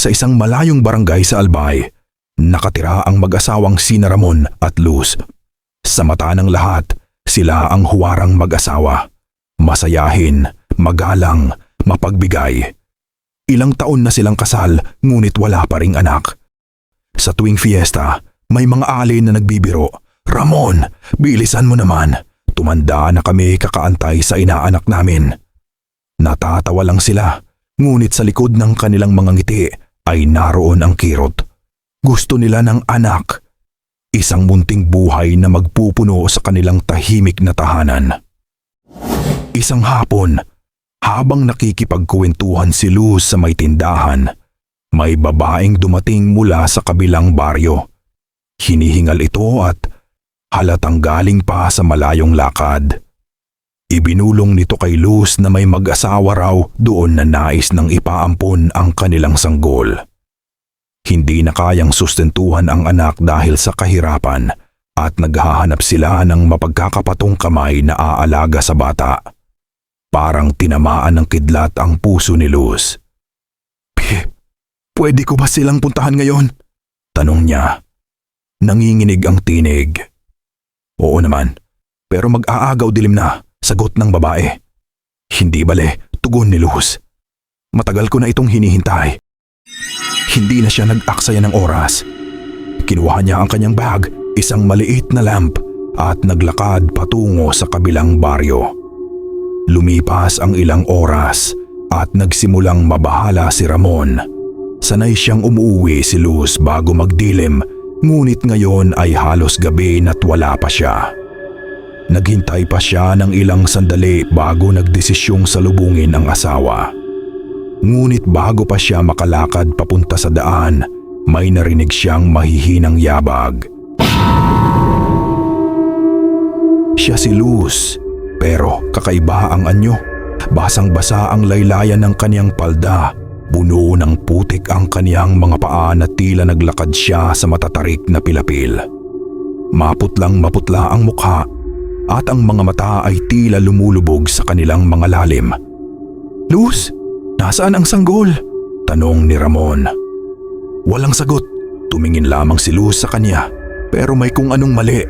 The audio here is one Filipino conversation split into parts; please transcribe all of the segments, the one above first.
sa isang malayong barangay sa Albay, nakatira ang mag-asawang sina Ramon at Luz. Sa mata ng lahat, sila ang huwarang mag-asawa. Masayahin, magalang, mapagbigay. Ilang taon na silang kasal ngunit wala pa ring anak. Sa tuwing fiesta, may mga alin na nagbibiro. Ramon, bilisan mo naman. Tumanda na kami kakaantay sa inaanak namin. Natatawa lang sila, ngunit sa likod ng kanilang mga ngiti ay naroon ang kirot. Gusto nila ng anak. Isang munting buhay na magpupuno sa kanilang tahimik na tahanan. Isang hapon, habang nakikipagkuwentuhan si Luz sa may tindahan, may babaeng dumating mula sa kabilang baryo. Hinihingal ito at halatang galing pa sa malayong lakad. Ibinulong nito kay Luz na may mag-asawa raw doon na nais ng ipaampon ang kanilang sanggol. Hindi na kayang sustentuhan ang anak dahil sa kahirapan at naghahanap sila ng mapagkakapatong kamay na aalaga sa bata. Parang tinamaan ng kidlat ang puso ni Luz. Pwede ko ba silang puntahan ngayon? Tanong niya. Nanginginig ang tinig. Oo naman, pero mag-aagaw dilim na, sagot ng babae. Hindi bale, tugon ni Luz. Matagal ko na itong hinihintay. Hindi na siya nag-aksaya ng oras. Kinuha niya ang kanyang bag, isang maliit na lamp at naglakad patungo sa kabilang baryo. Lumipas ang ilang oras at nagsimulang mabahala si Ramon. Sanay siyang umuwi si Luz bago magdilim ngunit ngayon ay halos gabi na't wala pa siya. Naghintay pa siya ng ilang sandali bago nagdesisyong salubungin ang asawa. Ngunit bago pa siya makalakad papunta sa daan, may narinig siyang mahihinang yabag. Siya si Luz, pero kakaiba ang anyo. Basang-basa ang laylayan ng kaniyang palda. Puno ng putik ang kaniyang mga paa na tila naglakad siya sa matatarik na pilapil. Maputlang maputla ang mukha at ang mga mata ay tila lumulubog sa kanilang mga lalim. Luz, nasaan ang sanggol? Tanong ni Ramon. Walang sagot. Tumingin lamang si Luz sa kanya pero may kung anong mali.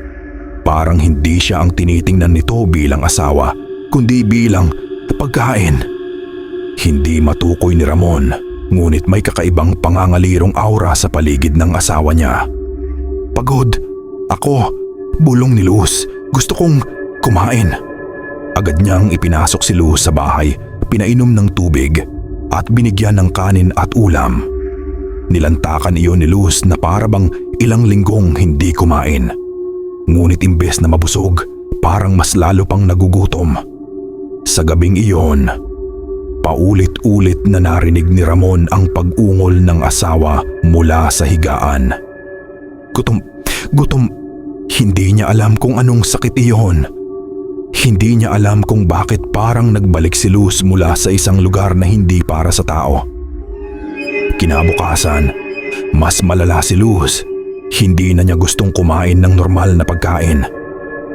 Parang hindi siya ang tinitingnan nito bilang asawa kundi bilang pagkain. Hindi matukoy ni Ramon ngunit may kakaibang pangangalirong aura sa paligid ng asawa niya. Pagod. Ako. Bulong ni Luz. Gusto kong kumain. Agad niyang ipinasok si Luz sa bahay, pinainom ng tubig at binigyan ng kanin at ulam. Nilantakan iyon ni Luz na parabang ilang linggong hindi kumain. Ngunit imbes na mabusog, parang mas lalo pang nagugutom. Sa gabing iyon, paulit-ulit na narinig ni Ramon ang pag-ungol ng asawa mula sa higaan. Gutom, gutom, hindi niya alam kung anong sakit iyon. Hindi niya alam kung bakit parang nagbalik si Luz mula sa isang lugar na hindi para sa tao. Kinabukasan, mas malala si Luz. Hindi na niya gustong kumain ng normal na pagkain.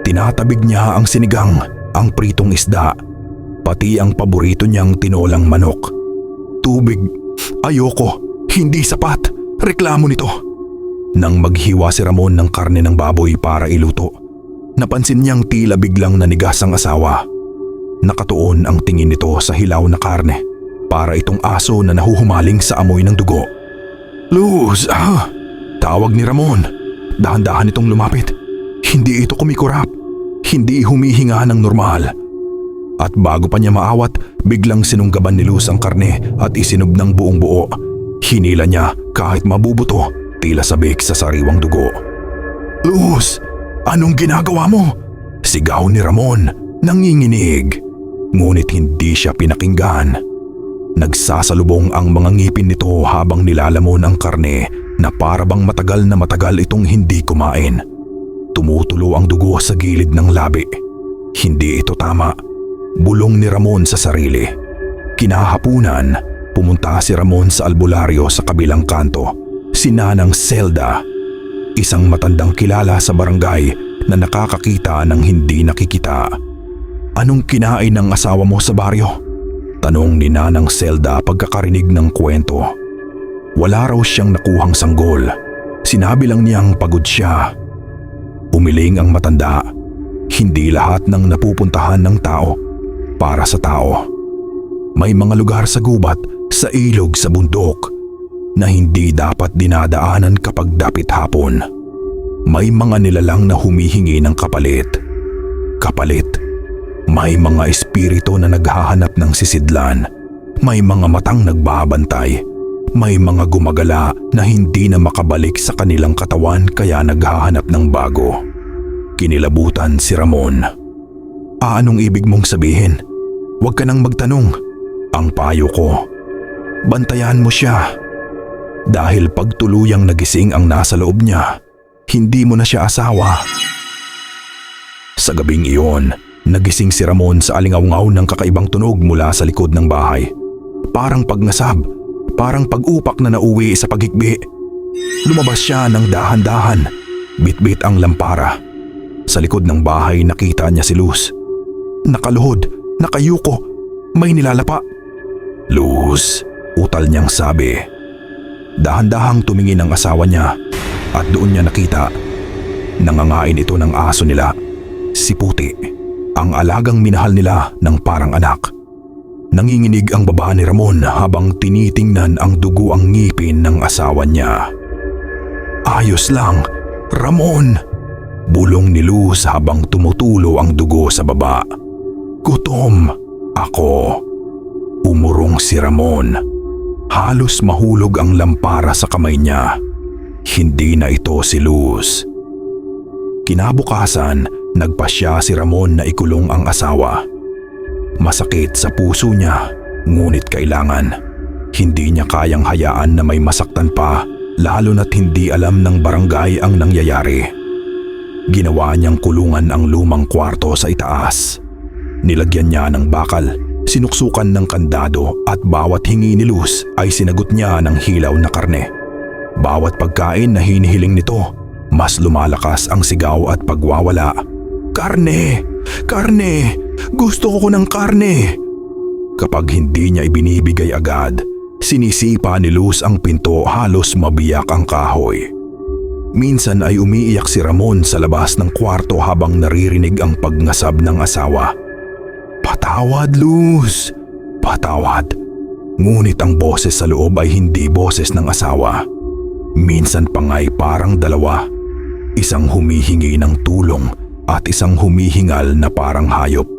Tinatabig niya ang sinigang, ang pritong isda, pati ang paborito niyang tinolang manok. Tubig, ayoko, hindi sapat, reklamo nito. Nang maghiwa si Ramon ng karne ng baboy para iluto, napansin niyang tila biglang nanigas ang asawa. Nakatuon ang tingin nito sa hilaw na karne para itong aso na nahuhumaling sa amoy ng dugo. Luz, ah! Tawag ni Ramon. Dahan-dahan itong lumapit. Hindi ito kumikurap. Hindi humihinga ng normal. At bago pa niya maawat, biglang sinunggaban ni Luz ang karne at isinog ng buong buo. Hinila niya kahit mabubuto, tila sabik sa sariwang dugo. Luz, anong ginagawa mo? Sigaw ni Ramon, nanginginig. Ngunit hindi siya pinakinggan. Nagsasalubong ang mga ngipin nito habang nilalamon ang karne na parabang matagal na matagal itong hindi kumain. Tumutulo ang dugo sa gilid ng labi. Hindi ito tama. Bulong ni Ramon sa sarili. Kinahapunan, pumunta si Ramon sa albularyo sa kabilang kanto. Si Nanang Zelda. Isang matandang kilala sa barangay na nakakakita ng hindi nakikita. Anong kinain ng asawa mo sa baryo? Tanong ni Nanang Zelda pagkakarinig ng kwento. Wala raw siyang nakuhang sanggol. Sinabi lang niyang pagod siya. Umiling ang matanda. Hindi lahat ng napupuntahan ng tao para sa tao. May mga lugar sa gubat, sa ilog, sa bundok na hindi dapat dinadaanan kapag dapit hapon. May mga nilalang na humihingi ng kapalit. Kapalit. May mga espiritu na naghahanap ng sisidlan. May mga matang nagbabantay. May mga gumagala na hindi na makabalik sa kanilang katawan kaya naghahanap ng bago. Kinilabutan si Ramon. Ah, anong ibig mong sabihin? Huwag ka nang magtanong. Ang payo ko. Bantayan mo siya. Dahil pag tuluyang nagising ang nasa loob niya, hindi mo na siya asawa. Sa gabing iyon, nagising si Ramon sa alingawngaw ng kakaibang tunog mula sa likod ng bahay. Parang pagngasab, parang pag-upak na nauwi sa paghikbi. Lumabas siya ng dahan-dahan, bitbit ang lampara. Sa likod ng bahay nakita niya si Luz. Nakaluhod, nakayuko, may nilalapa. Luz, utal niyang sabi. Dahan-dahang tumingin ang asawa niya at doon niya nakita. Nangangain ito ng aso nila, si Puti, ang alagang minahal nila ng parang anak. Nanginginig ang baba ni Ramon habang tinitingnan ang dugo ang ngipin ng asawa niya. Ayos lang, Ramon! Bulong ni Luz habang tumutulo ang dugo sa baba. Gutom ako. Umurong si Ramon. Halos mahulog ang lampara sa kamay niya. Hindi na ito si Luz. Kinabukasan, nagpasya si Ramon na ikulong ang asawa. Masakit sa puso niya, ngunit kailangan. Hindi niya kayang hayaan na may masaktan pa, lalo na't hindi alam ng barangay ang nangyayari. Ginawa niyang kulungan ang lumang kwarto sa itaas. Nilagyan niya ng bakal, sinuksukan ng kandado at bawat hingi ni Luz ay sinagot niya ng hilaw na karne. Bawat pagkain na hinihiling nito, mas lumalakas ang sigaw at pagwawala. Karne! Karne! Gusto ko ng karne! Kapag hindi niya ibinibigay agad, sinisipa ni Luz ang pinto halos mabiyak ang kahoy. Minsan ay umiiyak si Ramon sa labas ng kwarto habang naririnig ang pagngasab ng asawa. Patawad, Luz! Patawad! Ngunit ang boses sa loob ay hindi boses ng asawa. Minsan pa nga'y parang dalawa. Isang humihingi ng tulong at isang humihingal na parang hayop.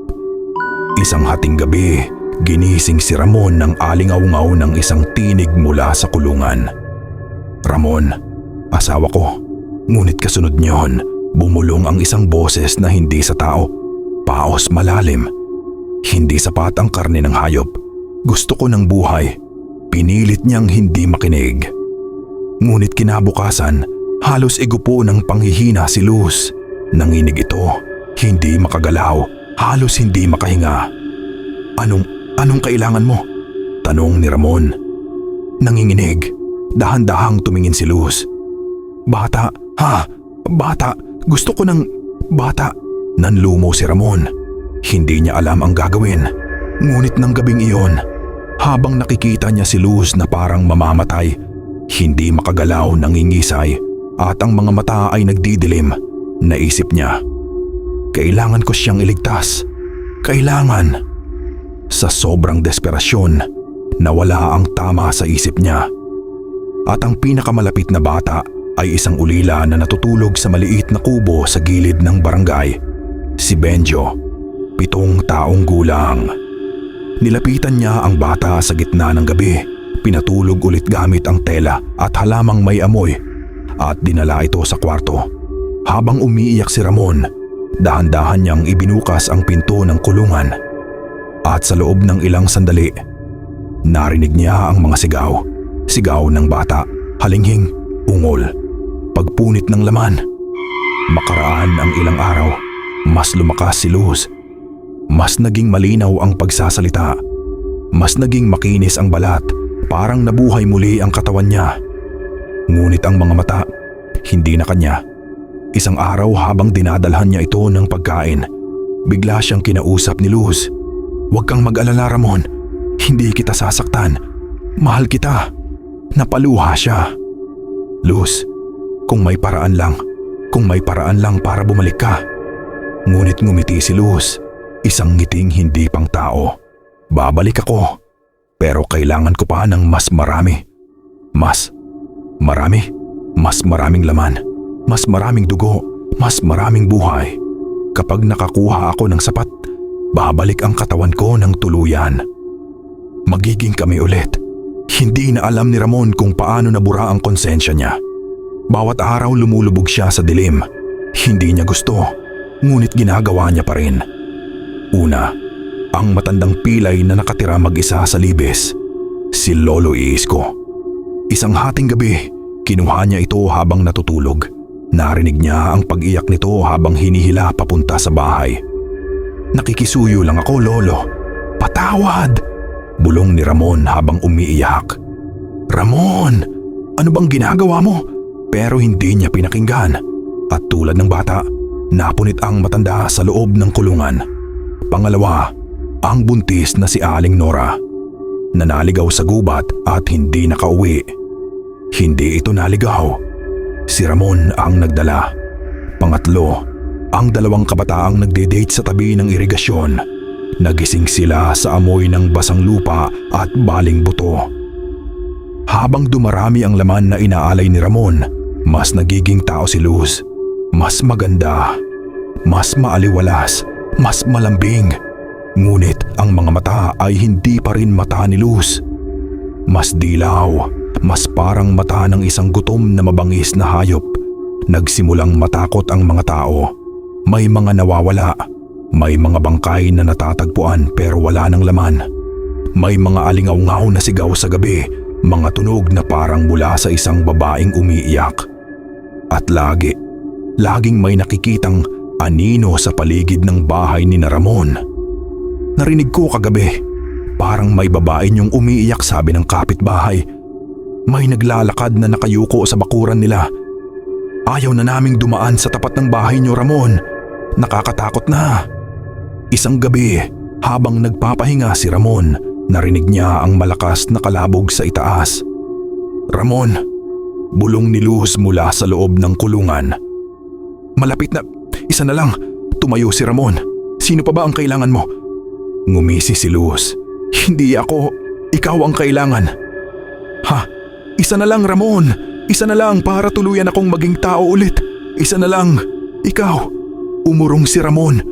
Isang hating gabi, ginising si Ramon ng alingawngaw ng isang tinig mula sa kulungan. Ramon, asawa ko. Ngunit kasunod niyon, bumulong ang isang boses na hindi sa tao. Paos malalim. Hindi sapat ang karne ng hayop. Gusto ko ng buhay. Pinilit niyang hindi makinig. Ngunit kinabukasan, halos igupo ng panghihina si Luz. Nanginig ito, hindi makagalaw, halos hindi makahinga. Anong, anong kailangan mo? Tanong ni Ramon. Nanginginig, dahan-dahang tumingin si Luz. Bata, ha? Bata, gusto ko ng bata. Nanlumo si Ramon. Hindi niya alam ang gagawin. Ngunit ng gabing iyon, habang nakikita niya si Luz na parang mamamatay, hindi makagalaw nangingisay at ang mga mata ay nagdidilim, naisip niya. Kailangan ko siyang iligtas. Kailangan. Sa sobrang desperasyon, nawala ang tama sa isip niya. At ang pinakamalapit na bata ay isang ulila na natutulog sa maliit na kubo sa gilid ng barangay. Si Benjo, pitong taong gulang. Nilapitan niya ang bata sa gitna ng gabi. Pinatulog ulit gamit ang tela at halamang may amoy at dinala ito sa kwarto. Habang umiiyak si Ramon, dahan-dahan niyang ibinukas ang pinto ng kulungan. At sa loob ng ilang sandali, narinig niya ang mga sigaw. Sigaw ng bata, halinghing, ungol, pagpunit ng laman. Makaraan ang ilang araw, mas lumakas si Luz. Mas naging malinaw ang pagsasalita. Mas naging makinis ang balat, parang nabuhay muli ang katawan niya. Ngunit ang mga mata, hindi na kanya. Isang araw habang dinadalhan niya ito ng pagkain, bigla siyang kinausap ni Luz. Huwag kang mag-alala Ramon, hindi kita sasaktan. Mahal kita. Napaluha siya. Luz, kung may paraan lang, kung may paraan lang para bumalik ka. Ngunit ngumiti si Luz, isang ngiting hindi pang tao. Babalik ako, pero kailangan ko pa ng mas marami. Mas marami, mas maraming laman, mas maraming dugo, mas maraming buhay. Kapag nakakuha ako ng sapat, babalik ang katawan ko ng tuluyan. Magiging kami ulit. Hindi na alam ni Ramon kung paano nabura ang konsensya niya. Bawat araw lumulubog siya sa dilim. Hindi niya gusto, ngunit ginagawa niya pa rin. Una, ang matandang pilay na nakatira mag-isa sa libes. Si Lolo Iisko. Isang hating gabi, kinuha niya ito habang natutulog. Narinig niya ang pag-iyak nito habang hinihila papunta sa bahay. Nakikisuyo lang ako, Lolo. Patawad! Bulong ni Ramon habang umiiyak. Ramon! Ano bang ginagawa mo? Pero hindi niya pinakinggan. At tulad ng bata, napunit ang matanda sa loob ng kulungan. Pangalawa, ang buntis na si Aling Nora. Nanaligaw sa gubat at hindi nakauwi. Hindi ito naligaw. Si Ramon ang nagdala. Pangatlo, ang dalawang kabataang nagde-date sa tabi ng irigasyon. Nagising sila sa amoy ng basang lupa at baling buto. Habang dumarami ang laman na inaalay ni Ramon, mas nagiging tao si Luz. Mas maganda, mas maaliwalas, mas malambing. Ngunit ang mga mata ay hindi pa rin mata ni Luz. Mas dilaw, mas parang mata ng isang gutom na mabangis na hayop. Nagsimulang matakot ang mga tao. May mga nawawala. May mga bangkay na natatagpuan pero wala ng laman. May mga alingaw-ngaw na sigaw sa gabi, mga tunog na parang mula sa isang babaeng umiiyak. At lagi, laging may nakikitang anino sa paligid ng bahay ni na Ramon. Narinig ko kagabi, parang may babae niyong umiiyak sabi ng kapitbahay. May naglalakad na nakayuko sa bakuran nila. Ayaw na naming dumaan sa tapat ng bahay niyo Ramon. Nakakatakot na. Isang gabi, habang nagpapahinga si Ramon, narinig niya ang malakas na kalabog sa itaas. Ramon, bulong ni Luz mula sa loob ng kulungan. Malapit na, isa na lang, tumayo si Ramon. Sino pa ba ang kailangan mo? Ngumisi si Luz. Hindi ako, ikaw ang kailangan. Ha? Isa na lang Ramon, isa na lang para tuluyan akong maging tao ulit. Isa na lang, ikaw. Umurong si Ramon.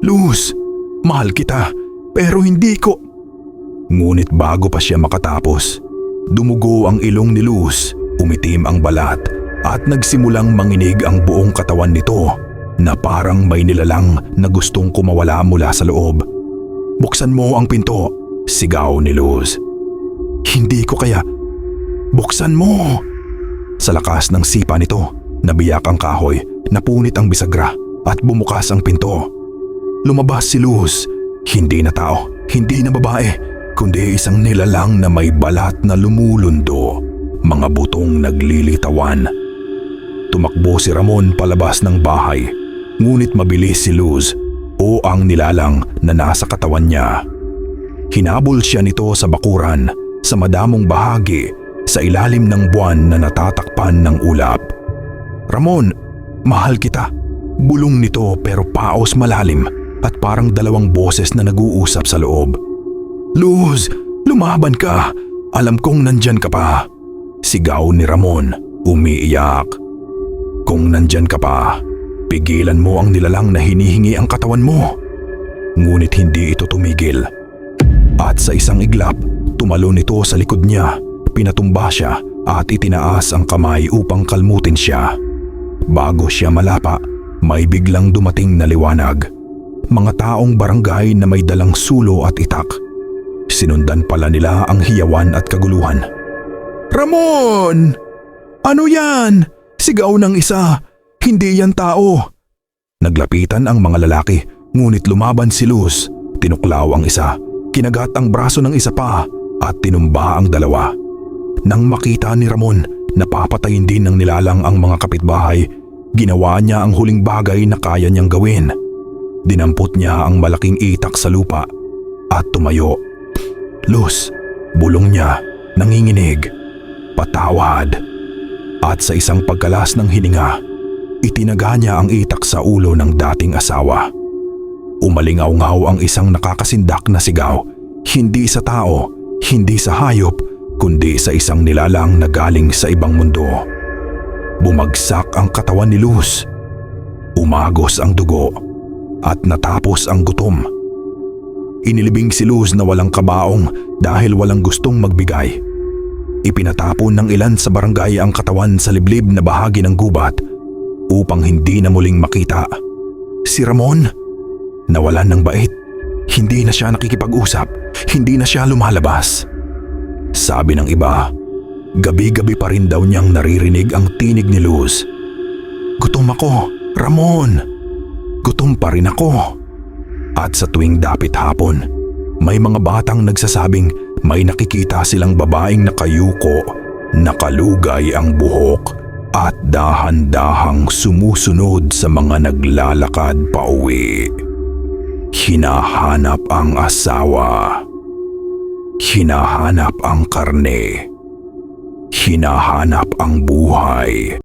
Luz, mahal kita, pero hindi ko. Ngunit bago pa siya makatapos, dumugo ang ilong ni Luz, umitim ang balat at nagsimulang manginig ang buong katawan nito na parang may nilalang na gustong kumawala mula sa loob. Buksan mo ang pinto, sigaw ni Luz. Hindi ko kaya. Buksan mo! Sa lakas ng sipa nito, nabiyak ang kahoy, napunit ang bisagra at bumukas ang pinto. Lumabas si Luz, hindi na tao, hindi na babae, kundi isang nilalang na may balat na lumulundo, mga butong naglilitawan. Tumakbo si Ramon palabas ng bahay, ngunit mabilis si Luz o ang nilalang na nasa katawan niya. Hinabol siya nito sa bakuran, sa madamong bahagi, sa ilalim ng buwan na natatakpan ng ulap. Ramon, mahal kita. Bulong nito pero paos malalim at parang dalawang boses na nag-uusap sa loob. Luz, lumaban ka. Alam kong nandyan ka pa. Sigaw ni Ramon, umiiyak. Kung nandyan ka pa, pigilan mo ang nilalang na hinihingi ang katawan mo. Ngunit hindi ito tumigil. At sa isang iglap, tumalo nito sa likod niya, pinatumba siya at itinaas ang kamay upang kalmutin siya. Bago siya malapa, may biglang dumating na liwanag. Mga taong barangay na may dalang sulo at itak. Sinundan pala nila ang hiyawan at kaguluhan. Ramon! Ano yan? Sigaw ng isa. Hindi yan tao. Naglapitan ang mga lalaki, ngunit lumaban si Luz. Tinuklaw ang isa, kinagat ang braso ng isa pa at tinumba ang dalawa. Nang makita ni Ramon na papatayin din ng nilalang ang mga kapitbahay, ginawa niya ang huling bagay na kaya niyang gawin. Dinampot niya ang malaking itak sa lupa at tumayo. Luz, bulong niya, nanginginig. nagpatawad. At sa isang pagkalas ng hininga, itinaga niya ang itak sa ulo ng dating asawa. Umalingaw-ngaw ang isang nakakasindak na sigaw, hindi sa tao, hindi sa hayop, kundi sa isang nilalang na galing sa ibang mundo. Bumagsak ang katawan ni Luz. Umagos ang dugo at natapos ang gutom. Inilibing si Luz na walang kabaong dahil walang gustong magbigay. Ipinatapon ng ilan sa barangay ang katawan sa liblib na bahagi ng gubat upang hindi na muling makita. Si Ramon, nawalan ng bait. Hindi na siya nakikipag-usap, hindi na siya lumalabas. Sabi ng iba, gabi-gabi pa rin daw niyang naririnig ang tinig ni Luz. Gutom ako, Ramon. Gutom pa rin ako. At sa tuwing dapit hapon, may mga batang nagsasabing may nakikita silang babaeng nakayuko, nakalugay ang buhok at dahan-dahang sumusunod sa mga naglalakad pa uwi. Hinahanap ang asawa. Hinahanap ang karne. Hinahanap ang buhay.